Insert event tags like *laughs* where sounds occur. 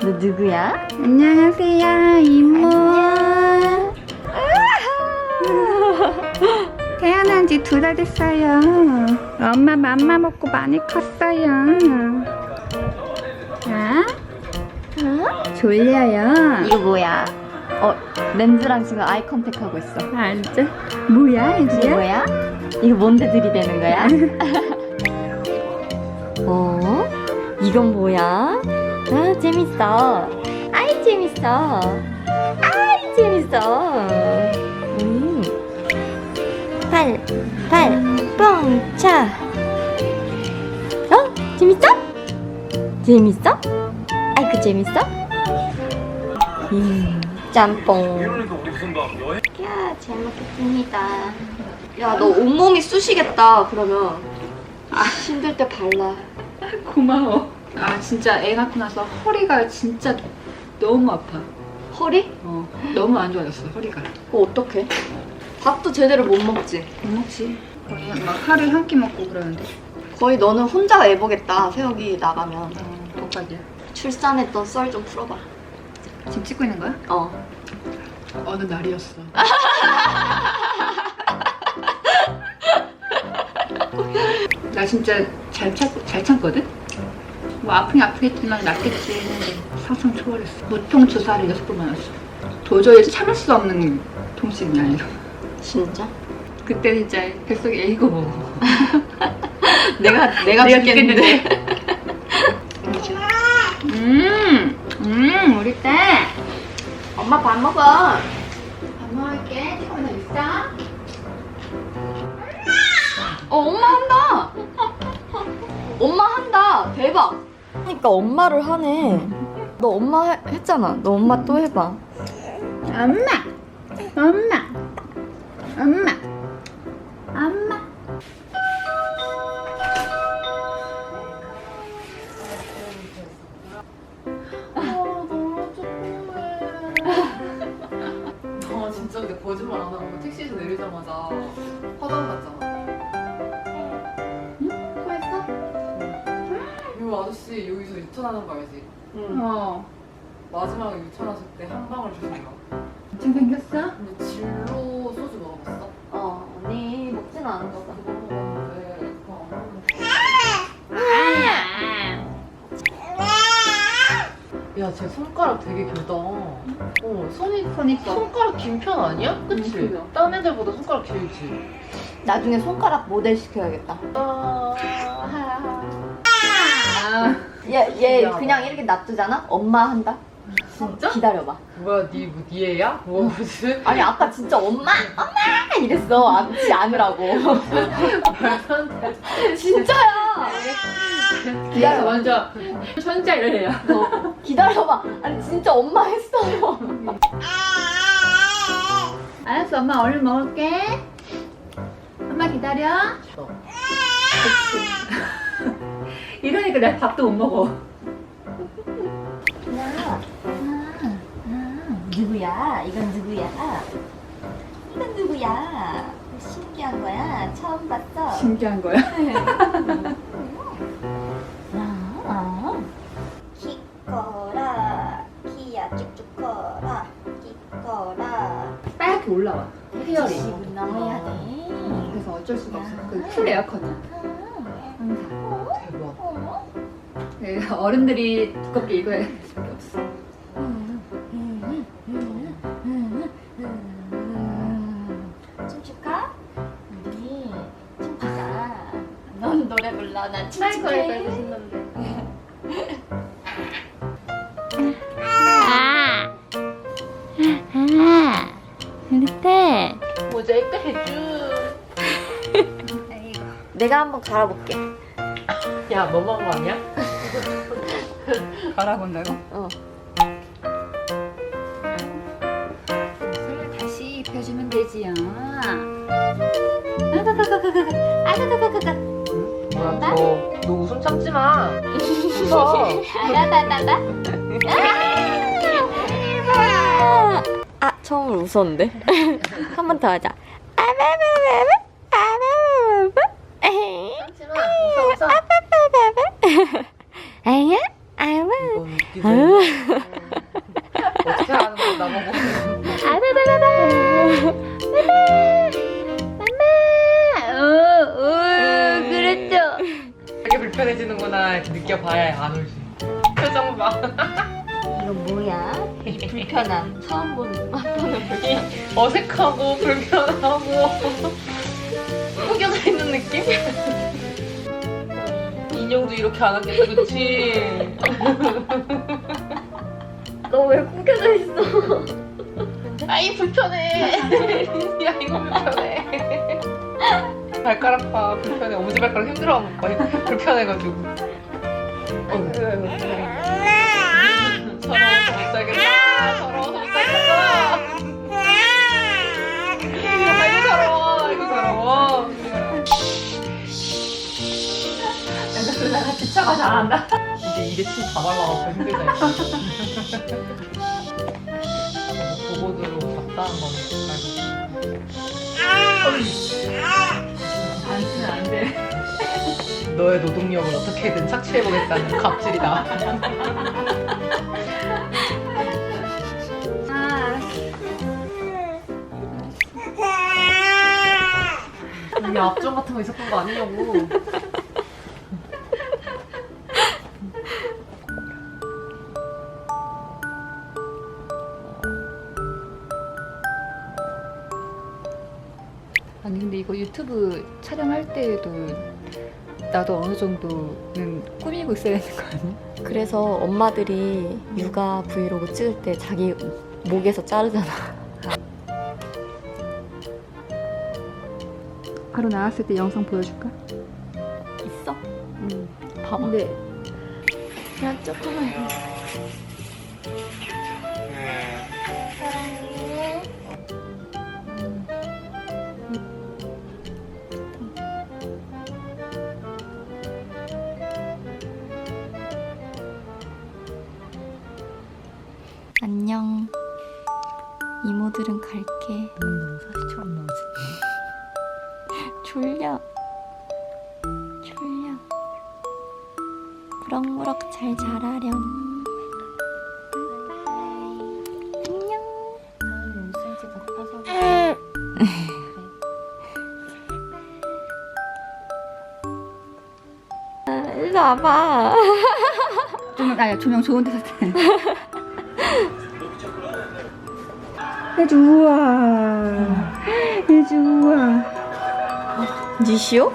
너 누구야? 안녕하세요, 이모. 태어난 지 두 달 됐어요. 엄마 맘마 먹고 많이 컸어요. 자, 어? 졸려요. 이거 뭐야? 어, 렌즈랑 지금 아이 컨택 하고 있어. 앉아. 뭐야, 이게 애지야? 뭐야? 이거 뭔데 들이대는 거야? *laughs* 어? 이건 뭐야? 아, 재밌어. 아이, 재밌어. 아이, 재밌어. 음. 팔, 팔, 뻥, 차. 어? 재밌어? 재밌어? 아이고, 재밌어? 음, 짬뽕. 야, 잘 먹겠습니다. 야, 너 온몸이 쑤시겠다, 그러면. 아, 힘들 때 발라. 고마워. 아, 진짜 애 낳고 나서 허리가 진짜 너무 아파. 허리? 어, 너무 안 좋아졌어, 허리가. 그거 어떡해? 밥도 제대로 못 먹지. 못 먹지. 거의 막 하루에 한 끼 먹고 그러는데. 거의 너는 혼자 애 보겠다, 세혁이 나가면. 어, 독박이야. 출산했던 썰 좀 풀어봐. 지금 찍고 있는 거야? 어. 어느 날이었어. *laughs* 나 진짜 잘, 참, 잘 참거든? 뭐 아프긴 아프겠지만 낫겠지 했는데 상상 초월했어. 보통 주사를 여섯 번 맞았어. 도저히 참을 수 없는 통증이야 이거. 진짜? 그때 진짜 뱃속에 애이고 뭐. 내가, 내가 내가 죽겠는데. 음, 음, 우리 딸. 엄마 밥 먹어. 밥 먹을게. 조금만 더 있어. 어, 엄마 한다. 엄마 한다. 대박. 그러니까 엄마를 하네. 너 엄마 해- 했잖아. 너 엄마 또 해봐. 엄마, 엄마, 엄마, 엄마. 아 진짜 근데 거짓말 안 하고 택시에서 내리자마자 화장 났잖아. 이 아저씨 여기서 유턴하는 거 알지? 어. 마지막에 유턴하실 때 한 방울 주신 거. 좀 생겼어? 근데 진로 소주 먹어봤어? 어, 언니 먹진 않은 거다. 그거 먹었는데 그거 안 먹는 아니야. 야, 쟤 손가락 되게 길다. 어, 손이 손이 손가락 긴 편 아니야? 그치? 응, 그죠. 딴 애들보다 손가락 길지. 나중에 손가락 모델 시켜야겠다. 아, 아, 얘, 얘. 그냥 이렇게 놔두잖아? 엄마 한다? 진짜? 기다려봐. 뭐야, 니, 뭐, 니 애야? 뭐, 무슨? 아니, 아까 진짜 엄마! 엄마! 이랬어. 안지 않으라고. *laughs* 진짜야! 그래서 기다려봐. 먼저 천자 이래요. 너 기다려봐. 아니, 진짜 엄마 했어요. 알았어, 엄마 얼른 먹을게. 엄마 기다려. 이러니까 내가 밥도 못 먹어. 야, 아, 아, 누구야? 이건 누구야? 이건 누구야? 신기한 거야? 처음 봤어? 신기한 거야. 아, 키 커라, 키야 쭉쭉 커라, 키 커라. 빨갛게 올라와. 지금 돼. 그래서 어쩔 수가 없어. 그 풀 에어컨이야. 항상. 대박. 네, 어른들이 두껍게 입어야 될 수밖에 없어. 춤출까? 우리 춤추자. 넌 노래 불러, 할 춤출게. 거야, 신는데. 모자이크 해줘. 내가 한번 갈아볼게. 야, 너무한 거 아니야? 갈아본다고? 어. 옷을 다시 입혀주면 되지요. 아가가가가가. 뭐야, 너, 너 웃음 참지 마. 웃어. 아가가가가. 아, 처음으로 웃었는데. *laughs* 한 번 더 하자. 아바바바바, 아바바바바, 에헤이, 참지 마. 웃어, 웃어. 아야. 어떻게 하는 나보고. 어, 그랬죠. 되게 불편해지는구나. 느껴봐야 안 울지. 표정 봐. 이거 뭐야? 불편함. 처음 보는 *laughs* 맛보는 불편 어색하고 불편하고 인형도 이렇게 안 하겠다 그치? 너 왜 구겨져 있어? *laughs* 아이 불편해. *laughs* 야 이거 불편해. 발가락 봐 불편해. 엄지 발가락 힘들어하는 거야. 불편해가지고. 어이구 서러워서 2차가 잘한다. 이제 이게 침다 발라갖고 힘들다. 보고대로 답답한 거는 안 쓰면 안 돼. 너의 노동력을 어떻게든 착취해보겠다는 갑질이다. *laughs* 아, 이 앞전 같은 거 있었던 거 아니냐고. 촬영할 때에도 나도 어느 정도는 꾸미고 있어야 되는 거 아니야? 그래서 엄마들이 육아 브이로그 찍을 때 자기 목에서 자르잖아 바로 나왔을 때 영상 보여줄까? 있어? 응 봐봐 근데 그냥 조금만 안녕. 이모들은 갈게. 너무 사실처럼 나오지 졸려. 졸려. 무럭무럭 잘 자라렴. 안녕. 아, 일로 와봐. 조명 아야 조명 좋은 데서 *laughs* 돼. 해주 우와 해주 우와 니시오?